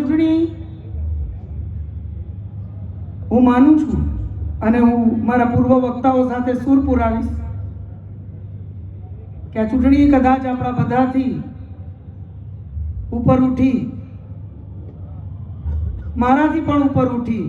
ચૂંટણી હું માનું છું અને હું મારા પૂર્વ વક્તાઓ સાથે સુર પુરાવીશ કે આ ચૂંટણી કદાચ આપણા બધાથી ઉપર ઉઠી, મારાથી પણ ઉપર ઉઠી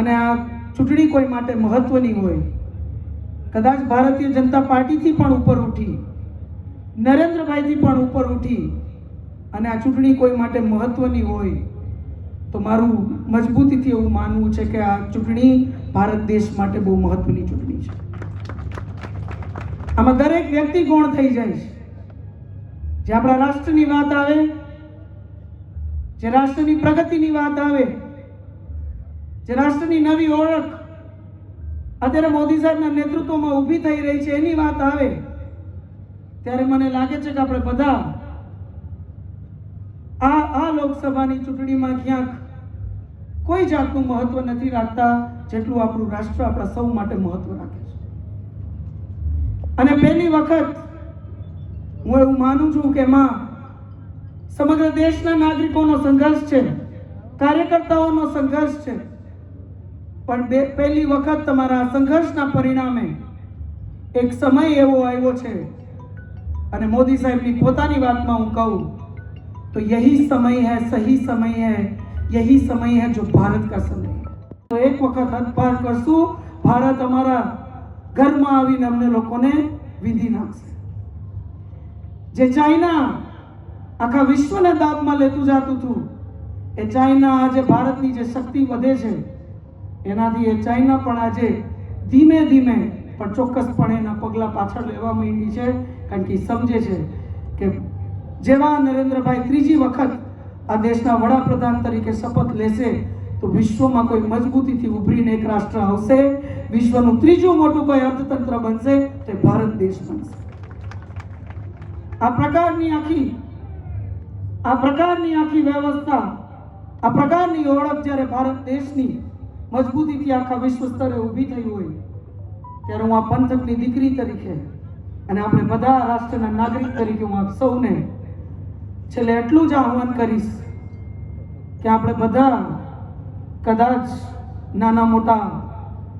અને આ ચૂંટણી કોઈ માટે મહત્વની હોય. કદાચ ભારતીય જનતા પાર્ટીથી પણ ઉપર ઉઠી, નરેન્દ્રભાઈથી પણ ઉપર ઉઠી અને આ ચૂંટણી કોઈ માટે મહત્વની હોય, તો મારું મજબૂતીથી એવું માનવું છે કે આ ચૂંટણી ભારત દેશ માટે બહુ મહત્વની ચૂંટણી છે. આમાં દરેક વ્યક્તિ ગૌણ થઈ જાય છે. જે આપણા રાષ્ટ્રની વાત આવે, જે રાષ્ટ્રની પ્રગતિની વાત આવે, જે રાષ્ટ્રની નવી ઓળખ અત્યારે મોદી સાહેબના નેતૃત્વમાં ઊભી થઈ રહી છે, એની વાત આવે, ત્યારે મને લાગે છે કે આપણે બધા આ આ લોકસભાની ચૂંટણીમાં ક્યાંક કોઈ જાતનું મહત્વ નથી રાખતા જેટલું આપણું રાષ્ટ્ર આપણા સૌ માટે મહત્વ રાખે છે. અને પહેલી વખત હું એવું માનું છું કે એમાં સમગ્ર દેશના નાગરિકોનો સંઘર્ષ છે, કાર્યકર્તાઓનો સંઘર્ષ છે. પણ પહેલી વખત તમારા સંઘર્ષના પરિણામે એક સમય એવો આવ્યો છે. અને મોદી સાહેબની પોતાની વાતમાં હું કહું तो यही समय है सही समय है यही समय है जो भारत का समय है તો એક વખત હદ પાર કરશું ભારત અમારા ઘરમાં આવીને અમને લોકોને વિધિ નાખશે જે ચાઇના આખા વિશ્વને દાબમાં લેતું જતું હતું એ ચાઇના આજે ભારતની જે શક્તિ વધે છે એનાથી એ ચાઇના પણ આજે ધીમે ધીમે પણ ચોક્કસપણે એના પગલાં પાછળ લેવા માંડી છે કારણ કે એ સમજે છે કે જેવા નરેન્દ્રભાઈ ત્રીજી વખત આ દેશના વડાપ્રધાન તરીકે શપથ લેશે, તો વિશ્વમાં કોઈ મજબૂતીથી ઉભરીને એક રાષ્ટ્ર આવશે, વિશ્વનું ત્રીજું મોટું કોઈ અર્થતંત્ર બનશે, તે ભારત દેશ બનશે. આ પ્રકારની આખી, આ પ્રકારની આખી વ્યવસ્થા, આ પ્રકારની ઓળખ જ્યારે ભારત દેશની મજબૂતીથી આખા વિશ્વ સ્તરે ઊભી થઈ હોય, ત્યારે હું આ પંથકની દીકરી તરીકે અને આપણે બધા રાષ્ટ્રના નાગરિક તરીકે હું આપ સૌને છેલ્લે એટલું જ આહવાન કરીશ કે આપણે બધા કદાચ નાના મોટા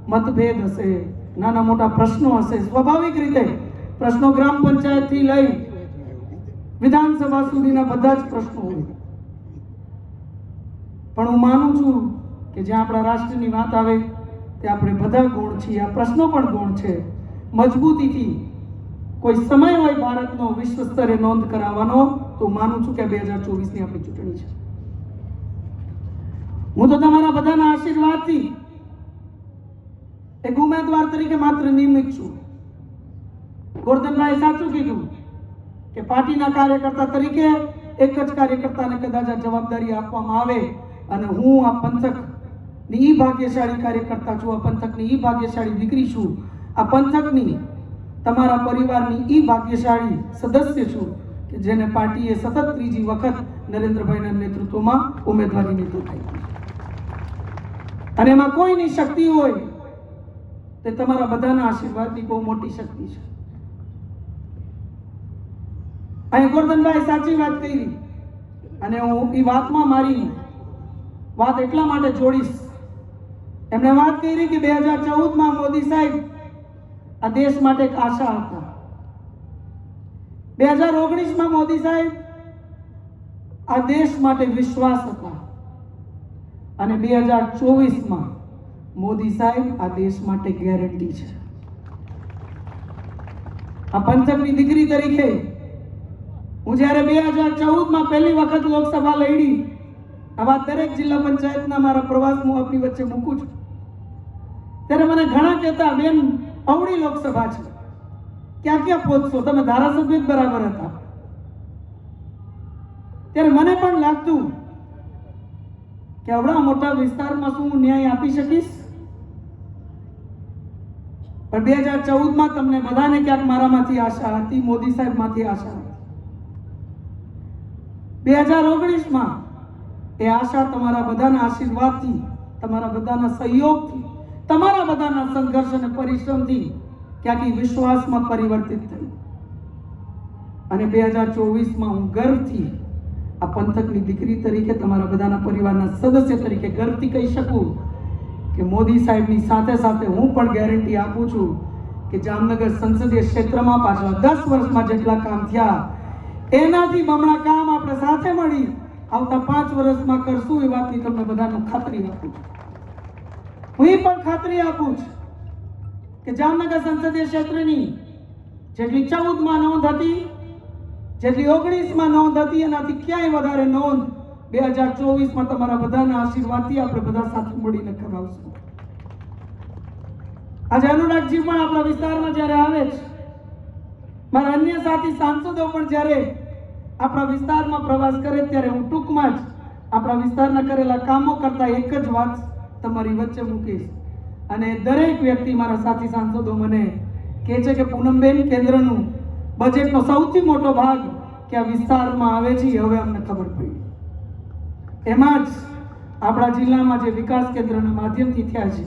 મતભેદ હશે, નાના મોટા પ્રશ્નો હશે, સ્વાભાવિક રીતે પ્રશ્નો ગ્રામ પંચાયતથી લઈ વિધાનસભા સુધીના બધા જ પ્રશ્નો હોય. પણ હું માનું છું કે જ્યાં આપણા રાષ્ટ્રની વાત આવે તે આપણે બધા ગુણ છીએ. આ પ્રશ્નો પણ ગુણ છે. મજબૂતીથી કોઈ સમય હોય ભારતનો વિશ્વ સ્તરે નોંધ કરાવવાનો તો માનું છું કે બે હજાર ચોવીસની આપણી ચૂંટણી છે. હું તો તમારા બધાના આશીર્વાદથી એક ઉમેદવાર તરીકે માત્ર નિયમિત છું. ગોરધનભાઈ સાચું કીધું કે પાર્ટીના કાર્યકર્તા તરીકે એક જ કાર્યકર્તાને કદાચ આ જવાબદારી આપવામાં આવે અને હું આ પંથકની ઈ ભાગ્યશાળી કાર્યકર્તા છું, આ પંથકની ઈ ભાગ્યશાળી દીકરી છું, આ પંથકની તમારા પરિવારની ઈ ભાગ્યશાળી સદસ્ય છું કે જેને પાર્ટીએ સતત ત્રીજી વખત નરેન્દ્રભાઈના નેતૃત્વમાં ઉમેદવારી નીતિ થઈ અને એમાં કોઈની શક્તિ હોય તે તમારા બધાના આશીર્વાદની બહુ મોટી શક્તિ છે. અહીં ગોરધનભાઈ સાચી વાત કરી. અને હું એ વાતમાં મારી વાત એટલા માટે જોડીશ. એમણે વાત કરી કે બે હજાર ચૌદમાં મોદી સાહેબ આ દેશ માટે એક આશા હતા બે હજાર ઓગણીસમાં મોદી સાહેબ આ દેશ માટે વિશ્વાસ હતા. અને બે હજાર ચોવીસમાં મોદી સાહેબ આ દેશ માટે ગેરંટી છે. આ પંચમની દીકરી તરીકે હું જ્યારે બે હજાર ચૌદમાં પહેલી વખત લોકસભા લડી આવા દરેક જિલ્લા પંચાયતના મારા પ્રવાસ હું આપની વચ્ચે મૂકું છું. ત્યારે મને ઘણા કહેતા, બેન, અવળી લોકસભા છે. ક્યાં ક્યાં પહોંચશો? તમે ધારાસભ્ય જ બરાબર હતા. ત્યારે મને પણ લાગતું કે આવડા મોટા વિસ્તારમાં શું હું ન્યાય આપી શકીશ? પણ બે હજાર ચૌદમાં તમને બધાને ક્યાંક મારામાંથી આશા હતી, મોદી સાહેબમાંથી આશા હતી. બે હજાર ઓગણીસમાં એ આશા તમારા બધાના આશીર્વાદથી, તમારા બધાના સહયોગથી, તમારા બધાના સંઘર્ષ અને પરિશ્રમથી ક્યાંક વિશ્વાસમાં પરિવર્તિત થઈ અને બે હજાર ચોવીસમાં હું ગર્વથી આ પંથકની દીકરી તરીકે તમારા બધાના પરિવારના સદસ્ય તરીકે ગર્વથી કહી શકું કે મોદી સાહેબની સાથે સાથે હું પણ ગેરંટી આપું છું કે જામનગર સંસદીય ક્ષેત્રમાં પાછલા દસ વર્ષમાં જેટલા કામ થયા, એનાથી બમણા કામ આપણે સાથે મળી, આવતા પાંચ વર્ષમાં કરશું એ વાતની તમને બધાને ખાતરી આપું છું. હું પણ ખાતરી આપું છું. કે જામનગર સંસદીય ક્ષેત્રની જેટલી ચૌદમાં નોંધ હતી, જેટલી ઓગણીસમાં નોંધ હતી, એનાથી ક્યાંય વધારે નોંધ બે હજાર ચોવીસમાં તમારા બધાના આશીર્વાદથી આપણે બધા સાથે મળીને કરાવશું. આજે અનુરાગજી પણ આપણા વિસ્તારમાં જ્યારે આવે છે, મારા અન્ય સાથી સાંસદો પણ જ્યારે આપણા વિસ્તારમાં પ્રવાસ કરે ત્યારે હું ટૂંકમાં જ આપણા વિસ્તારના કરેલા કામો કરતા એક જ વાત તમારી વચ્ચે મૂકીશ. અને દરેક વ્યક્તિ મારા સાથી સાંસદો મને કહે છે કે પૂનમબેન, કેન્દ્રનું બજેટનો સૌથી મોટો ભાગ કે આ વિસ્તારમાં આવે છે હવે અમને ખબર પડી. એમાં જ આપણા જિલ્લામાં જે વિકાસ કેન્દ્રના માધ્યમથી થયા છે,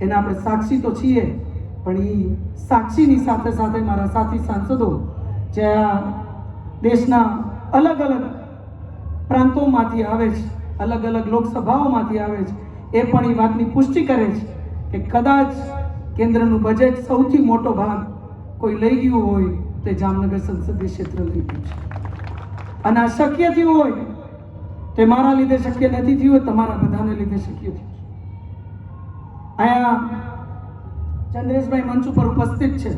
એના આપણે સાક્ષી તો છીએ, પણ એ સાક્ષીની સાથે સાથે મારા સાથી સાંસદો જે આ દેશના અલગ અલગ પ્રાંતોમાંથી આવે છે, અલગ અલગ લોકસભાઓમાંથી આવે છે, એ પણ એ વાતની પુષ્ટિ કરે છે. કે કદાચ કેન્દ્રનું બજેટ સૌથી મોટો ભાગ કોઈ લઈ ગયું હોય તે જામનગર સંસદીય ક્ષેત્ર લઈ ગયું છે. અને આ શક્ય થયું હોય તે મારા લીધે શક્ય નથી થયું તમારા બધાને લીધે શક્ય થયું અહીંયા ચંદ્રેશભાઈ મંચ ઉપર ઉપસ્થિત છે.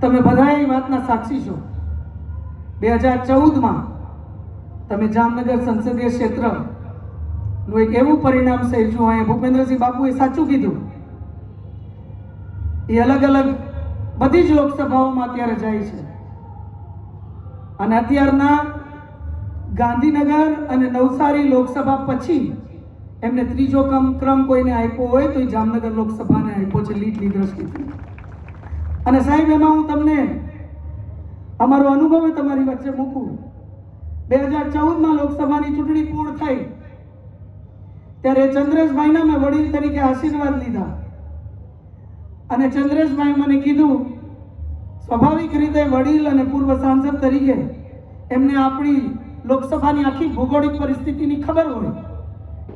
તમે બધા એ વાતના સાક્ષી છો. બે હજાર ચૌદમાં તમે જામનગર સંસદીય ક્ષેત્ર નું એક એવું પરિણામ સર્જ્યું અહીંયા ભૂપેન્દ્રસિંહ બાપુએ સાચું કીધું. એ અલગ અલગ બધી જ લોકસભાઓમાં અત્યારે જાય છે. અને અત્યારના ગાંધીનગર અને નવસારી લોકસભા પછી એમને ત્રીજો ક્રમ ક્રમ કોઈને આપ્યો હોય તો એ જામનગર લોકસભાને આપ્યો છે લીડની દ્રષ્ટિથી. અને સાહેબ, એમાં હું તમને અમારો અનુભવ તમારી વચ્ચે મૂકું. બે હજાર ચૌદમાં લોકસભાની ચૂંટણી પૂર્ણ થઈ. ત્યારે ચંદ્રેશભાઈના મેં વડીલ તરીકે આશીર્વાદ લીધા. અને ચંદ્રેશભાઈ મને કીધું, સ્વાભાવિક રીતે વડીલ અને પૂર્વ સાંસદ તરીકે એમને આપણી લોકસભાની આખી ભૌગોળિક પરિસ્થિતિની ખબર હોય.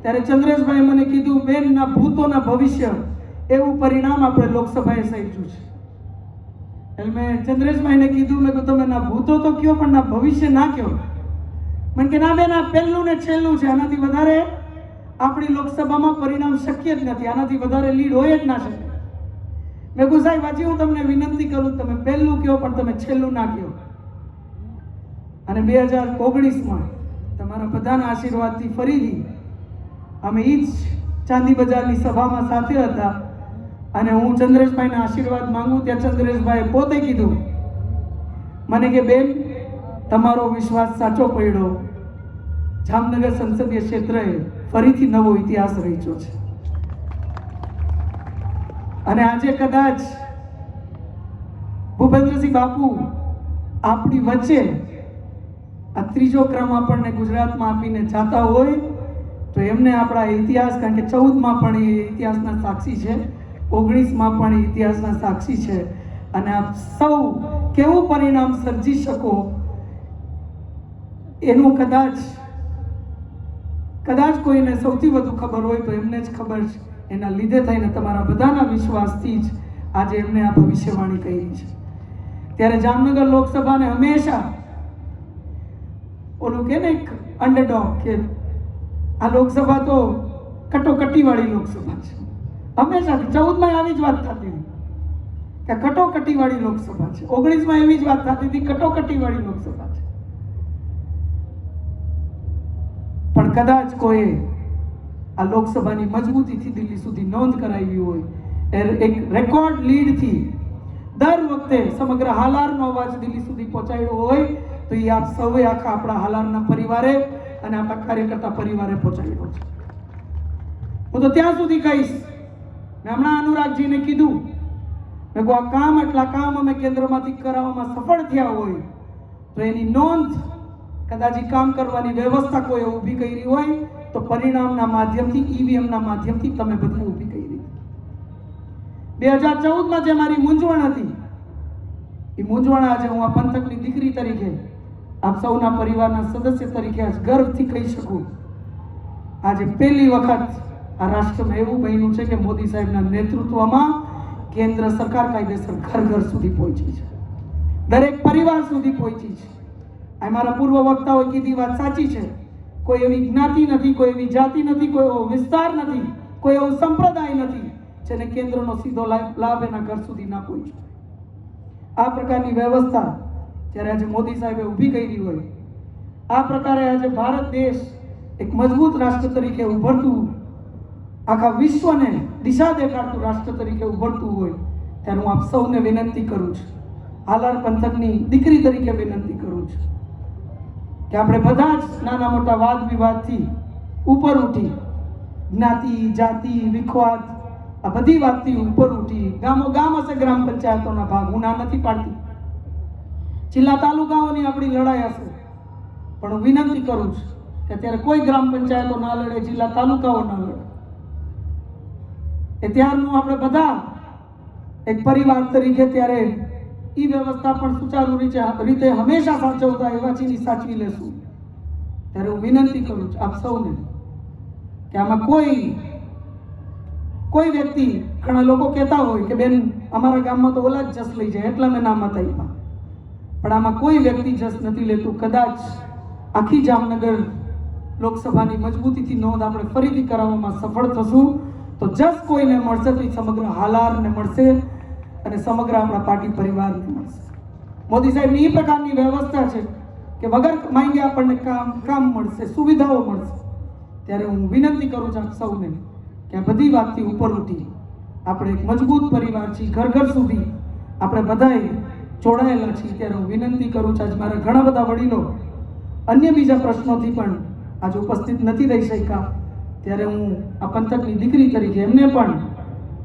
ત્યારે ચંદ્રેશભાઈ મને કીધું, બેનના ભૂતોના ભવિષ્ય એવું પરિણામ આપણે લોકસભાએ સર્જ્યું છે. એટલે મેં ચંદ્રેશભાઈને કીધું, મેં તમે ના ભૂતો તો કયો, પણ ના ભવિષ્ય ના કયો. મને કે ના બેન, આ પહેલું ને છેલ્લું છે, આનાથી વધારે આપણી લોકસભામાં પરિણામ શક્ય જ નથી. આનાથી વધારે લીડ હોય જ ના શકે. મેં કહું સાહેબ હજી હું તમને વિનંતી કરું, તમે પહેલું કહો, પણ તમે છેલ્લું ના કહો. અને બે હજાર ઓગણીસમાં તમારા બધાના આશીર્વાદથી ફરીથી અમે એ જ ચાંદી બજારની સભામાં સાથે હતા. અને હું ચંદ્રેશભાઈના આશીર્વાદ માંગુ, ત્યાં ચંદ્રેશભાઈએ પોતે કીધું, મને કે બેન, તમારો વિશ્વાસ સાચો પડ્યો. જામનગર સંસદીય ક્ષેત્રએ ફરીથી નવો ઇતિહાસ રચ્યો છે. અને આજે કદાચ ભૂપેન્દ્રસિંહ બાપુ આપણી વચ્ચે આ ત્રીજો ક્રમ આપણને ગુજરાતમાં આપીને જાતા હોય, તો એમને આપણા ઇતિહાસ, કારણ કે ચૌદમાં પણ એ ઇતિહાસના સાક્ષી છે, ઓગણીસમાં પણ એ ઇતિહાસના સાક્ષી છે. અને આપ સૌ કેવું પરિણામ સર્જી શકો, એનું કદાચ કદાચ કોઈને સૌથી વધુ ખબર હોય તો એમને જ ખબર છે. એના લીધે થઈને તમારા બધાના વિશ્વાસથી જ આજે એમને આ ભવિષ્યવાણી કહી છે. ત્યારે જામનગર લોકસભાને હંમેશા ઓલું કે ને એક અંડરડોગ કે આ લોકસભા તો કટોકટીવાળી લોકસભા છે. હંમેશા ચૌદમાં આવી જ વાત થતી હતી કે કટોકટીવાળી લોકસભા છે. ઓગણીસમાં એવી જ વાત થતી હતી કટોકટીવાળી લોકસભા પણ કદાચ કોઈ આ લોકસભાની મજબૂતીથી દિલ્હી સુધી નોંધ કરાવી હોય એ એક રેકોર્ડ લીડથી દર વખતે સમગ્ર હાલારનો અવાજ દિલ્હી સુધી પહોંચાડ્યો હોય, તો એ આપ સૌએ આખા આપણા હાલારના પરિવારે અને આપણા કાર્યકર્તા પરિવારે પહોંચાડ્યો છે. હું તો ત્યાં સુધી કહીશ, મેં હમણાં અનુરાગજીને કીધું, મેં કહું આ કામ એટલા કામ અમે કેન્દ્રમાંથી કરાવવામાં સફળ થયા હોય, તો એની નોંધ કદાચ કામ કરવાની વ્યવસ્થા કોઈ ઊભી કરી હોય, તો પરિણામના માધ્યમથી ઈવીએમના માધ્યમથી તમે બધા ઊભી કરી બે હજાર ચૌદમાં જે મારી મૂંઝવણ હતી એ મૂંઝવણ આજે હું આ પંથકની દીકરી તરીકે, આપ સૌના પરિવારના સદસ્ય તરીકે આજ ગર્વથી કહી શકું. આજે પહેલી વખત આ રાષ્ટ્રમાં એવું બન્યું છે કે મોદી સાહેબના નેતૃત્વમાં કેન્દ્ર સરકાર કાયદેસર ઘર ઘર સુધી પહોંચી છે. દરેક પરિવાર સુધી પહોંચી છે. આ મારા પૂર્વ વક્તાઓએ કીધી વાત સાચી છે. કોઈ એવી જ્ઞાતિ નથી, કોઈ એવી જાતિ નથી, કોઈ એવો વિસ્તાર નથી, કોઈ એવો સંપ્રદાય નથી, જેને કેન્દ્રનો સીધો લાભ એના ઘર સુધી ના પહોંચ્યો આ પ્રકારની વ્યવસ્થા જ્યારે આજે મોદી સાહેબે ઊભી કરી હોય, આ પ્રકારે આજે ભારત દેશ એક મજબૂત રાષ્ટ્ર તરીકે ઉભરતું, આખા વિશ્વને દિશા દેખાડતું રાષ્ટ્ર તરીકે ઉભરતું હોય, ત્યારે હું આપ સૌને વિનંતી કરું છું. હાલાર પંથકની દીકરી તરીકે વિનંતી કરું કે આપણે બધા જ નાના મોટા વાદ વિવાદથી ઉપર ઉઠી જ્ઞાતિ, જાતિ, વિખવાદ, આ બધી વાતથી ઉપર ઉઠી ગામો ગામ હશે ગ્રામ પંચાયતોના ભાગ. હું ના નથી પાડતી. જિલ્લા તાલુકાઓની આપણી લડાઈ હશે. પણ હું વિનંતી કરું છું કે અત્યારે કોઈ ગ્રામ પંચાયતો ના લડે, જિલ્લા તાલુકાઓ ના લડે. એ ત્યારનું આપણે બધા એક પરિવાર તરીકે ત્યારે ઈ વ્યવસ્થા પણ સુચારુ રીતે રીતે હંમેશા સાચવતા એવા ચીની સાચવી લેશું. ત્યારે હું વિનંતી કરું છું આપ સૌને કે આમાં કોઈ કોઈ વ્યક્તિ, ઘણા લોકો કહેતા હોય કે બેન, અમારા ગામમાં તો ઓલા જ જસ લઈ જાય, એટલા મેં નામ આપ્યા પણ આમાં કોઈ વ્યક્તિ જસ નથી લેતું. કદાચ આખી જામનગર લોકસભાની મજબૂતીથી નોંધ આપણે ફરીથી કરાવવામાં સફળ થશું. તો જસ કોઈને મળશે તો એ સમગ્ર હાલારને મળશે. અને સમગ્ર આપણા પાર્ટી પરિવારને મળશે. મોદી સાહેબની એ પ્રકારની વ્યવસ્થા છે કે વગર માંગે આપણને કામ કામ મળશે, સુવિધાઓ મળશે. ત્યારે હું વિનંતી કરું છું સૌને કે આ બધી વાતથી ઉપર ઉઠી આપણે એક મજબૂત પરિવાર છીએ, ઘર ઘર સુધી આપણે બધાએ જોડાયેલા છીએ. ત્યારે હું વિનંતી કરું છું આજ મારા ઘણા બધા વડીલો અન્ય બીજા પ્રશ્નોથી પણ આજે ઉપસ્થિત નથી રહી શક્યા. ત્યારે હું આ પંથકની દીકરી તરીકે એમને પણ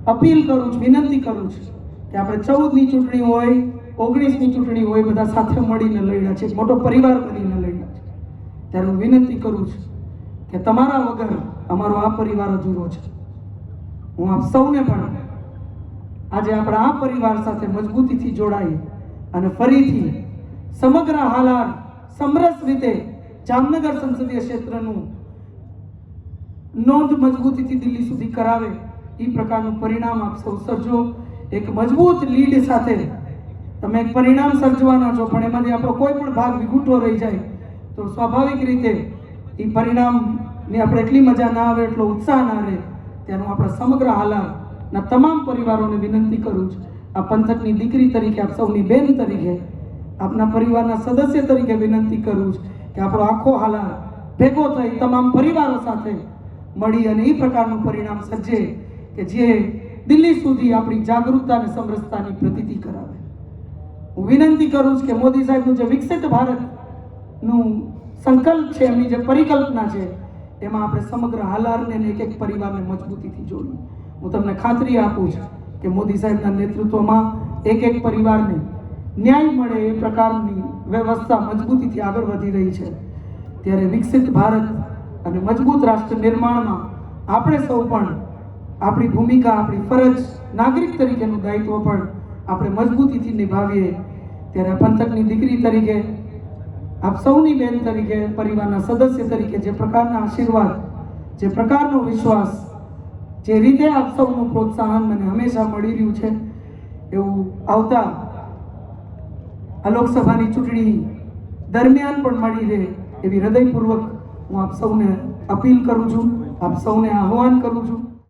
અપીલ કરું છું, વિનંતી કરું છું કે આપણે ચૌદની ચૂંટણી હોય, ઓગણીસની ચૂંટણી હોય, બધા સાથે મળીને લડ્યા છે મોટો પરિવાર બનીને લડ્યા છે. ત્યારે હું વિનંતી કરું છું કે તમારા વગર અમારો આ પરિવાર અધૂરો છે. હું આપ સૌને પણ આજે આપણા આ પરિવાર સાથે મજબૂતીથી જોડાઈ અને ફરીથી સમગ્ર હાલાર સમરસ રીતે જામનગર સંસદીય ક્ષેત્રનું નોંધ મજબૂતીથી દિલ્હી સુધી કરાવે એ પ્રકારનું પરિણામ આપ સૌ સર્જો. એક મજબૂત લીડ સાથે તમે એક પરિણામ સર્જવાના છો, પણ એમાંથી આપણો કોઈ પણ ભાગ વિખૂટો રહી જાય, તો સ્વાભાવિક રીતે એ પરિણામની આપણે એટલી મજા ના આવે, એટલો ઉત્સાહ ના રહે ત્યાંનું આપણા સમગ્ર હાલારના તમામ પરિવારોને વિનંતી કરું છું. આ પંથકની દીકરી તરીકે, આપ સૌની બેન તરીકે, આપના પરિવારના સદસ્ય તરીકે વિનંતી કરું છું કે આપણો આખો હાલાર ભેગો થઈ, તમામ પરિવારો સાથે મળી અને એ પ્રકારનું પરિણામ સર્જે કે જે દિલ્હી સુધી આપણી જાગૃતતા અને સમરસતાની પ્રતિતિ કરાવે. હું વિનંતી કરું છું કે મોદી સાહેબનું જે વિકસિત ભારતનું સંકલ્પ છે, એમની જે પરિકલ્પના છે, એમાં આપણે સમગ્ર હાલારને એક એક પરિવારને મજબૂતીથી જોડવું. હું તમને ખાતરી આપું છું કે મોદી સાહેબના નેતૃત્વમાં એક એક પરિવારને ન્યાય મળે એ પ્રકારની વ્યવસ્થા મજબૂતીથી આગળ વધી રહી છે. ત્યારે વિકસિત ભારત અને મજબૂત રાષ્ટ્ર નિર્માણમાં આપણે સૌ પણ આપણી ભૂમિકા, આપણી ફરજ નાગરિક તરીકેનું દાયિત્વ પણ આપણે મજબૂતીથી નિભાવીએ. ત્યારે પંથકની દીકરી તરીકે, આપ સૌની બહેન તરીકે, પરિવારના સદસ્ય તરીકે જે પ્રકારના આશીર્વાદ, જે પ્રકારનો વિશ્વાસ, જે રીતે આપ સૌનું પ્રોત્સાહન મને હંમેશા મળી રહ્યું છે, એવું આવતા આ લોકસભાની ચૂંટણી દરમિયાન પણ મળી રહે એવી હૃદયપૂર્વક હું આપ સૌને અપીલ કરું છું, આપ સૌને આહ્વાન કરું છું.